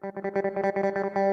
เ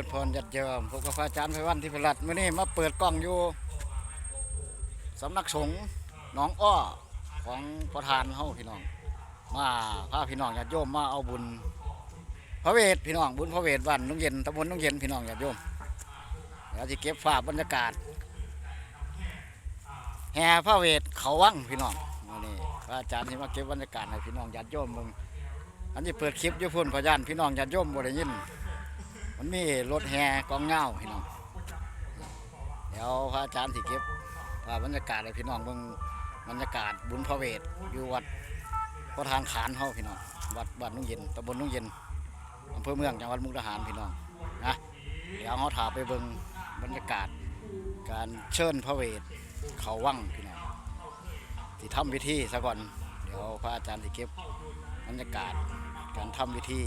จริญพรยัดเยิมพบกับอาจารย์ไพวันที่พลัดมื่อนี้มาเปิดกล้องอยู่สำนักสงฆ์หน้องอ้อของประธานเฮาพี่น้อง มาพาพี่น้องญาติโยมมาเอาบุญ พระเวทพี่น้องบุญพระเวทวันนุ่งเย็นตำบลนุ่งเย็นพี่น้องญาติโยมเดี๋ยวจะเก็บภาพบรรยากาศ แห่พระเวทเขาวังพี่น้องมื้อนี่พระอาจารย์ที่มาเก็บบรรยากาศให้พี่น้องญาติโยมเบิ่งอันนี้เปิดคลิปอยู่พุ่นพยานพี่น้องญาติโยมบ่ได้ยิน มันมีรถแห่กองเงาพี่น้องเดี๋ยวพระอาจารย์สิเก็บภาพบรรยากาศให้พี่น้องเบิ่งบรรยากาศบุญพระเวทอยู่วัดพระทานขานเฮาพี่น้องวัดบ้านนุ่งเย็นตำบลนุ่งเย็นอำเภอเมืองจังหวัดมุกดาหารพี่น้องนะเดี๋ยวเฮาถาไปเบิ่งบรรยากาศการเชิญพระเวทเขาวังพี่น้องที่ทำพิธีซะก่อน เดี๋ยวพระอาจารย์สิเก็บบรรยากาศการทำพิธี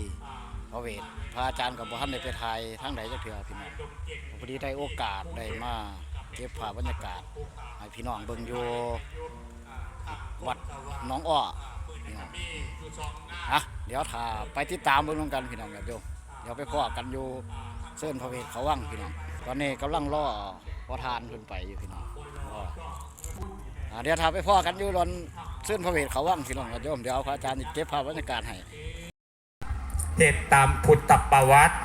พระเวทพระอาจารย์กับบ่ทันได้ไปถ่ายทางใดจักเทื่อพี่น้องพอดีได้โอกาสได้มาเก็บภาพบรรยากาศให้พี่น้องเบิ่งอยู่วัดน้องอ้อพี่น้องอะเดี๋ยวถ้าไปติดตามเบิ่งนำกันพี่น้องอย่าโยมเดี๋ยวไปพ้อกันอยู่เส้นพระเวทเขาวังพี่น้องตอนนี้กำลังรอประธานขึ้นไปอยู่พี่น้องเดี๋ยวถ้าไปพ้อกันอยู่รอนเส้นพระเวทเขาวังพี่น้องอย่าโยมเดี๋ยวพระอาจารย์เก็บภาพบรรยากาศให้ เทศตามพุทธประวัติ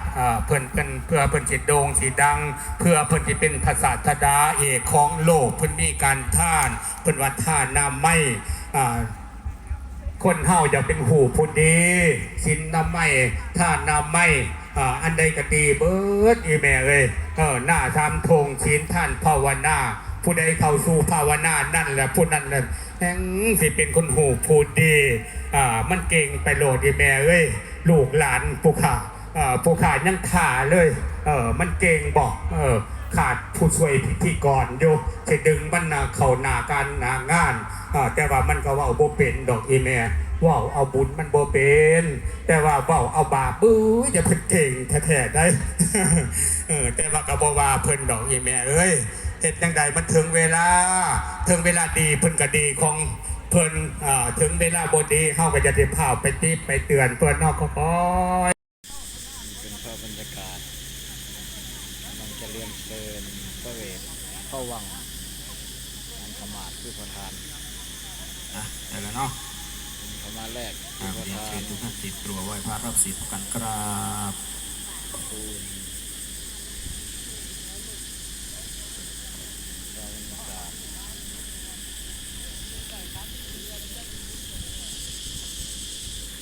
เพิ่นเป็นเพื่อเพิ่อนสิโด่งสิดัง เพื่อเพิ่อนสิเป็นภาษาธดาเอกของโลกเพิ่อนมีการท่าน เพิ่อนว่าท่านน้ำไม่คนเฮาอย่าเป็นหูผู้ดีสินน้ำไม่ท่านน้ำไม่อันใดก็ดีเบิร์ดอีแม่เอ้ยเออหน้าทำทงศีลท่านภาวนาผู้ใดเข้าสู่ภาวนานั่นแหละผู้นั้นแหละแห่งสิเป็นคนหูผู้ดีอ่ามันเก่งไปโหลดอีแม่เอ้ย ลูกหลานผู้ขาผู้ขายังขาเลยเออมันเก่งบอกเออขาดผู้ช่วยพิธีกรอยู่จะดึงมันนาเข้าหนาการหนางานแต่ว่ามันก็ว่าโบเป็นดอกอีแม่เว่าเอาบุญมันโบเป็น แต่ว่าว่าเอาบาปบื้ออย่าเพิ่นเก่งแท้ๆได้เออแต่ว่าก็บ่ว่าเพิ่นดอกอีแม่เอ้ยเฮ็ดจังใดมันถึงเวลาถึงเวลาดีเพิ่นก็ดีของ เพิ่นอ่าถึงเวลาบดีเฮาก็จะได้พาไปติไปเตือนเพิ่นเนอกก็คอยเป็นภาพบรรยากาศกำลังจะเรียนเชิญพระเวทเข้าวังงานขมาศคือประธานอะได้แล้วเนาะขมาแรกคือะอประเรียนธาเชินญทุกท่านติดตัวไหว้พระรับศีลกันครับ คูณภาพบรรยากาศ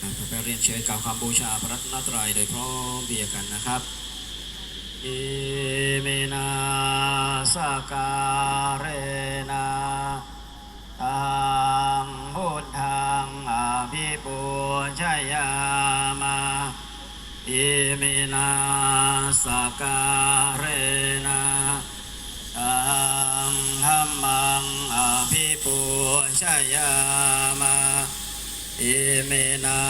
อะต่อไป เรียนเชิญกล่าวคำบูชาพระรัตนตรัยโดยพร้อมเพียงกันนะครับอิเมนาสการเรนาตังพุทธังอภิปูชยามาอิเมนาสการเรนาตังธรรมังอภิปูชยามา อิเมนา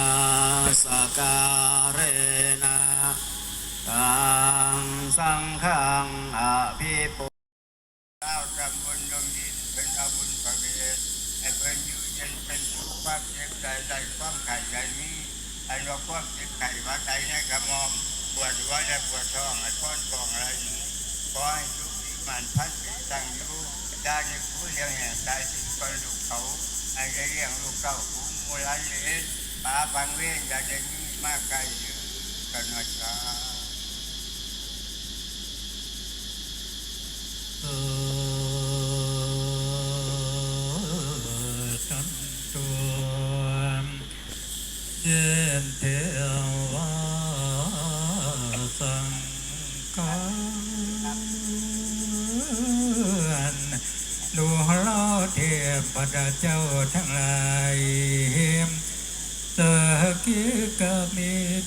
สการเรตังสังฆังอภิปุเจ้าทำบุญดวงดินเป็นอาบุญประเวทให้เพิ่นอยู่เย็นเป็นสุขความเจ็บใจใจความไข่ใจนี้ไอ้ว่าความเจ็บไข่ว่าใจในกระมอมปวดหัวและปวดท้องไอ้ก้อนกองอะไรนี้ขอให้ทุกข์ที่มันพัดสีตั้งอยู่ได้ในผู้เลี้ยงแห่งใจสิ่งคนลูกเขาให้ได้เลี้ยงลูกเก้า โอ้ยไอ้เล่ตาบางเรื่องอยากจญิงมากไกลเยอะกันนะจ๊ะ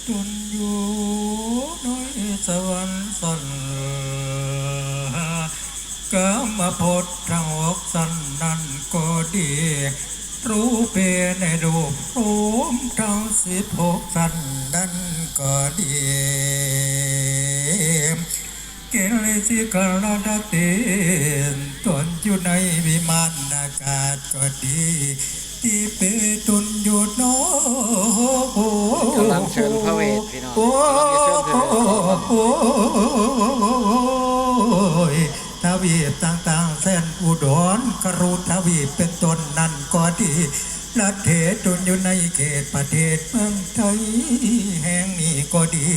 มีตุนอยู่น้อยสวรรค์สนกามพดทั้งหกสันนั้นก็ดี รู้เปในรูปรูมทั้งสิบหกสันนั้นก็ดีเกลิสิกรดาตินตนอยู่ในวิมานอากาศก็ดี ที่เปตุนอยู่โนโกำลังเชิญพระเวทพี่น้องโอ้กำลังจะเชิญพระเวทโอ้ยทวีปต่างๆเส้นอุดรกรุทวีปเป็นต้นนั่นก็ดีลัดเทตุนอยู่ในเขตประเทศเมืองไทย แห่งนี้ก็ดี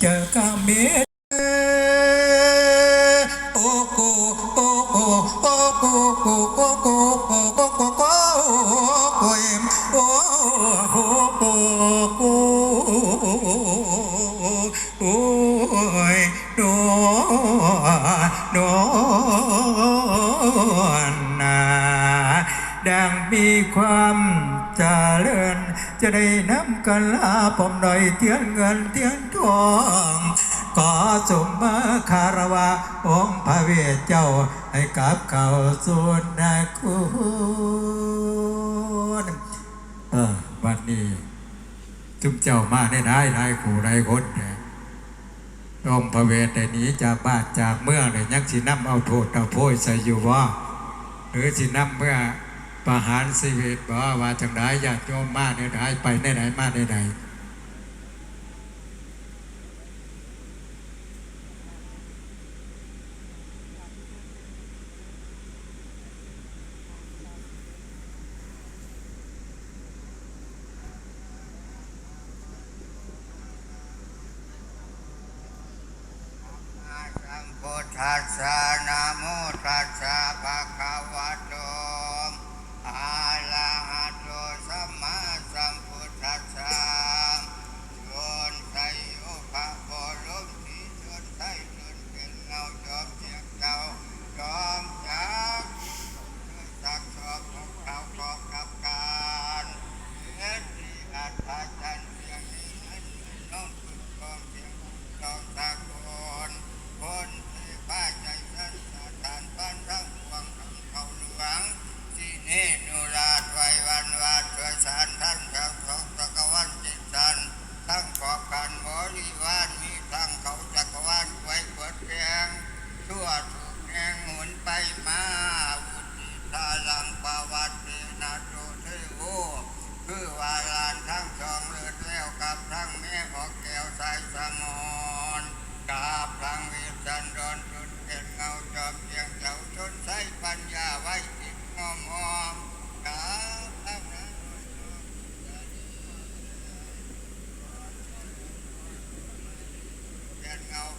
เจอกาเมต โอ้โหโอ้โหโอ้ยโดโดนาดังมีความเจริญจะได้นำกันลาผมหน่อยเทียนเงินเทียนทองขอสมมาคารวะองค์พระเวทเจ้าให้กับเขาสุนาคุณ นี่จุมเจ้ามาได้ได้ได้ขู่ได้คนแท้องค์พระเวทแต่นี้จากบ้านจากเมื่อเลยยังสินำเอาโทษเอาโพยใส่อยู่ว่าหรือสินำเมื่อประหารชีวิตบ่ว่าจังไดญากโยมมาได้ได้ไปได้ไหนมาได้ไห Azar.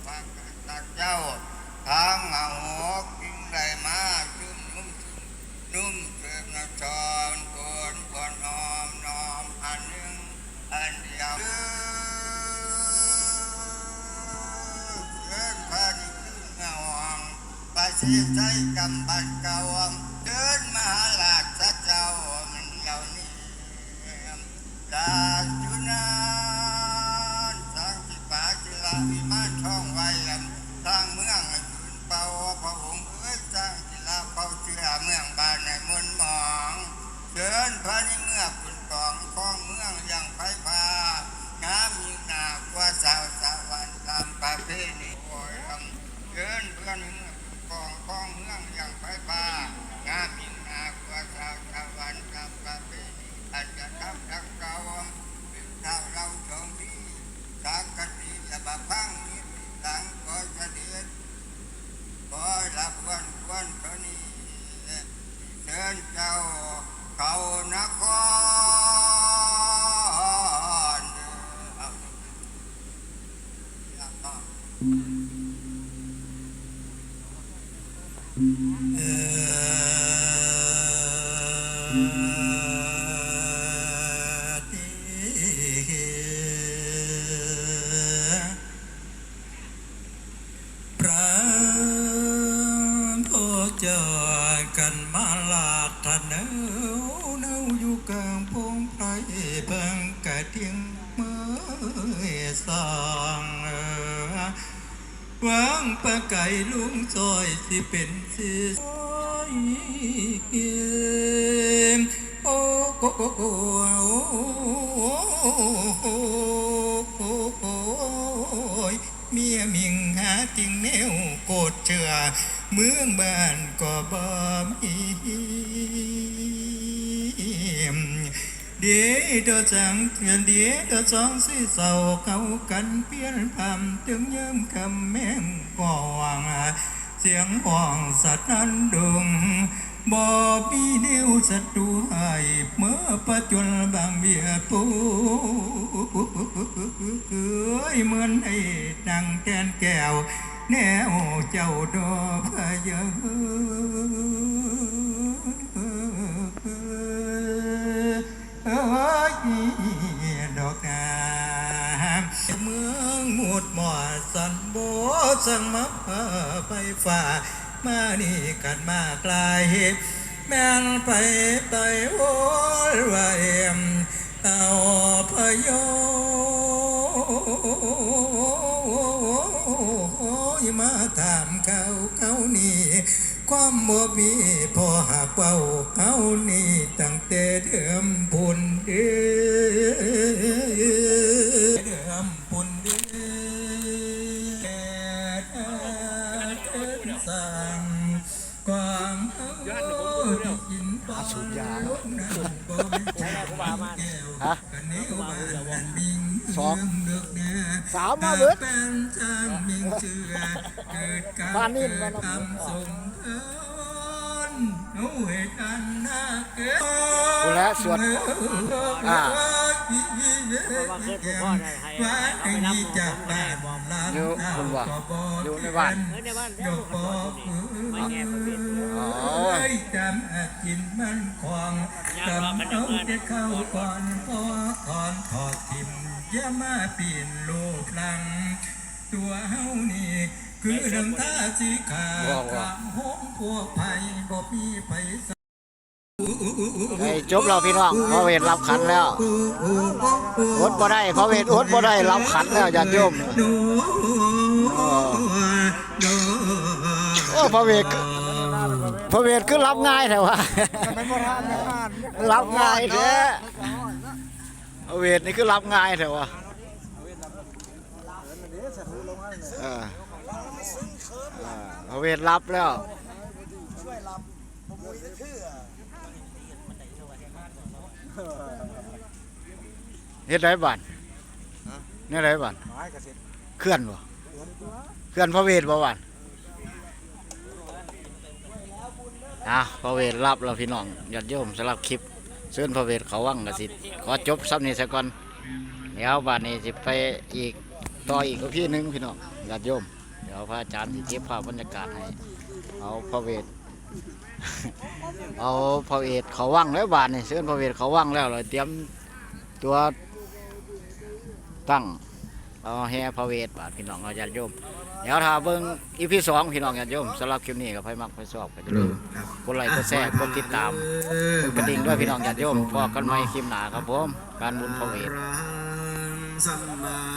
เป็นเงกตักเจ้าทางเงาหอกกินได้มาจุ่มนุ่มนุ่มเสื่อมนะจอนกนกนนอมนอมอันหนึ่งอันเดียวเดินพานิขึ้นเงาวังปเสียใจกำบันเกาวังเดินมาหาลากสัจเจ้ามันเหล่านี้จาาจิลาวิมานช่องไว้ลำ พระพ่อจอดกันมาลาดทะเนวเนวอยู่กลางพงไพรเพิ่งกะเทียงเมื่อสางวางปะไก่ลุงซอยสิเป็นสิ ซอยเกมโอ้โกโกโกโอ้โยเมียมิงหาติงแนวโกดเจือเมืองบ้านก็บ่มีเดี๋ยวเดอจังเถื่อนเดี๋ยวเดอสองสิเศร้าเขากันเปลี่ยนพำถึงเยิ้มคำแม่งก่องเสียงห้องสัตว์นั้นดงบ่มีเดียวศัตรูให้เมื่อประจนบางเบียปูเอ้ยเหมือนไอ้นางแกนแก้ว แนวเจ้าดอกพะเยอเอ้ยดอกนาเมื่อ หมดหมอสันโบสังมาไปฝ่ามานี่กันมาไกลแม่นไปไปโอ้ยว่าเอ็มเอาพยอยมาถามเขาเขานี่ความบ่มีพอหากเว้าเขานี่ตั้งแต่เดิมพุนเด้อ สามมาเบิดเป็นจางมิงเชื่อเกิดการบ้านนี่เกิมัดนคำส่งเอินหนูเหตุการณ์น่าเกิดกูแล้วสวดอ่า ว่าเคยพ่อได้ให้ไปนำจากบ้านลาอยู่คุณว่าอยู่ในบ้านในบ้านเดี๋ยวบอกไม่แง่ประเภทอ๋อจำอาจินมันควงจำเอาแต่เข้าก่อนพอก่อนถอดทิมอย่ามาปีนโลกลัง ตัวเฮานี่ คือเรื่องท่าสีขาว้าวามห้องพวกไผ่บ่มีไผส ไอ้จบแล้วพี่น้องพระเวทรับขันแล้วอดบ่ได้พระเวทอดบ่ได้รับขันแล้วญาติโยมโอ้พระเวทพระเวทคือรับง่ายแท้วะรับง่ายแท้พระเวทนี่คือรับง่ายแท้วะเออเพระเวทรับแล้ว เฮ็ดไรบ้านเนี่ยไรบ้านเคลื่อนบ่เคลื่อนพระเวทบ่บ้านอะพระเวทรับแล้วพี่น้องยอดโยมสำหรับคลิปเชิญพระเวทเขาวังกสิขอจบซ้ำนี้ซะก่อนเดี๋ยวบานนี้สิไปอีกต่ออีกกับพี่หนึงพี่น้องยอดโยมเดี๋ยวพระอาจารย์สิเก็บภาพบรรยากาศให้เอาพระเวท เอาพระเวทเขาวังแล้วบานนี้เชิญพระเวทเขาวังแล้วเลยเตรียมตัวตั้งเอาแห่พระเวทบาดพี่น้องเอาญาติโยมเดี๋ยวถ้าเบิ่งอีพีสองพี่น้องญาติโยมสำหรับคลิปนี้ก็ไฟมักไฟชอบก็จะลืมกดไลค์กดแชร์กดติดตามกดกระดิ่งด้วยพี่น้องญาติโยมพอกันใหม่คลิปหนาครับผมการบุญพระเวทสัมมา